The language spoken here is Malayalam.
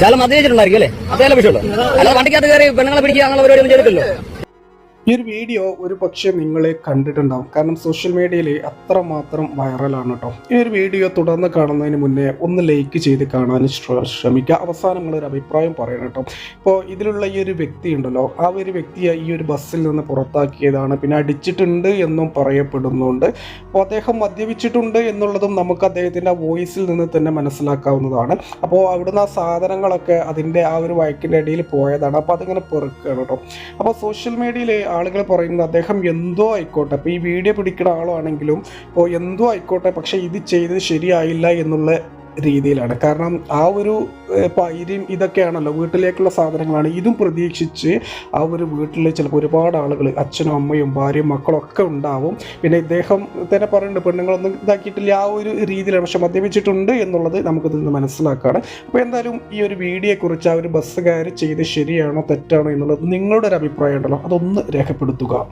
ചില മദ്യപിച്ചിട്ടുണ്ടായിരിക്കും അല്ലേ? അതേ വിഷയമുള്ളൂ. അല്ലാതെ വണ്ടിക്കകത്ത് കയറി പെണ്ണുങ്ങളെ പിടിക്കുക അങ്ങനെ പരിപാടി ഒന്നും ചെയ്തിട്ടില്ലോ ഈ ഒരു വീഡിയോ ഒരു പക്ഷേ നിങ്ങളെ കണ്ടിട്ടുണ്ടാവും. കാരണം സോഷ്യൽ മീഡിയയിൽ അത്രമാത്രം വൈറലാണ് കേട്ടോ ഈ ഒരു വീഡിയോ തുടർന്ന് കാണുന്നതിന് മുന്നേ ഒന്ന് ലൈക്ക് ചെയ്ത് കാണാൻ ശ്രമിക്കുക. അവസാനം നിങ്ങളൊരു അഭിപ്രായം പറയണം കേട്ടോ ഇപ്പോൾ ഇതിലുള്ള ഈ ഒരു വ്യക്തി ഉണ്ടല്ലോ ആ ഒരു വ്യക്തിയെ ഈ ഒരു ബസ്സിൽ നിന്ന് പുറത്താക്കിയതാണ്. പിന്നെ അടിച്ചിട്ടുണ്ട് എന്നും പറയപ്പെടുന്നുണ്ട്. അപ്പോൾ അദ്ദേഹം മദ്യപിച്ചിട്ടുണ്ട് എന്നുള്ളതും നമുക്ക് അദ്ദേഹത്തിന്റെ വോയിസിൽ നിന്ന് തന്നെ മനസ്സിലാക്കാവുന്നതാണ്. അപ്പോൾ അവിടുന്ന് ആ സാധനങ്ങളൊക്കെ അതിന്റെ ആ ഒരു വയക്കിന്റെ ഇടയിൽ പോയതാണ്. അപ്പോൾ അതിങ്ങനെ പെറുക്കുകയാണ് കേട്ടോ അപ്പോൾ സോഷ്യൽ മീഡിയയിൽ ആളുകൾ പറയുന്നത് അദ്ദേഹം എന്തോ ആയിക്കോട്ടെ. അപ്പോൾ ഈ വീഡിയോ പിടിക്കുന്ന ആളാണെങ്കിലും ഇപ്പോൾ എന്തോ ആയിക്കോട്ടെ പക്ഷേ ഇത് ചെയ്തത് ശരിയായില്ല എന്നുള്ള രീതിയിലാണ്. കാരണം ആ ഒരു പൈരും ഇതൊക്കെയാണല്ലോ വീട്ടിലേക്കുള്ള സാധനങ്ങളാണ്. ഇതും പ്രതീക്ഷിച്ച് ആ ഒരു വീട്ടിൽ ചിലപ്പോൾ ഒരുപാട് ആളുകൾ അച്ഛനും അമ്മയും ഭാര്യയും മക്കളൊക്കെ ഉണ്ടാവും. പിന്നെ ഇദ്ദേഹം തന്നെ പറയുന്നുണ്ട് പെണ്ണുങ്ങളൊന്നും ഇതാക്കിയിട്ടില്ല. ആ ഒരു രീതിയിലാണ്. പക്ഷെ മദ്യപിച്ചിട്ടുണ്ട് എന്നുള്ളത് നമുക്ക് നിന്ന് മനസ്സിലാക്കാണ്. അപ്പോൾ എന്തായാലും ഈ ഒരു വീഡിയോയെക്കുറിച്ച് ആ ഒരു ബസ്സുകാർ ചെയ്ത് ശരിയാണോ തെറ്റാണോ എന്നുള്ളത് നിങ്ങളുടെ ഒരു അഭിപ്രായം ഉണ്ടല്ലോ. അതൊന്ന് രേഖപ്പെടുത്തുക.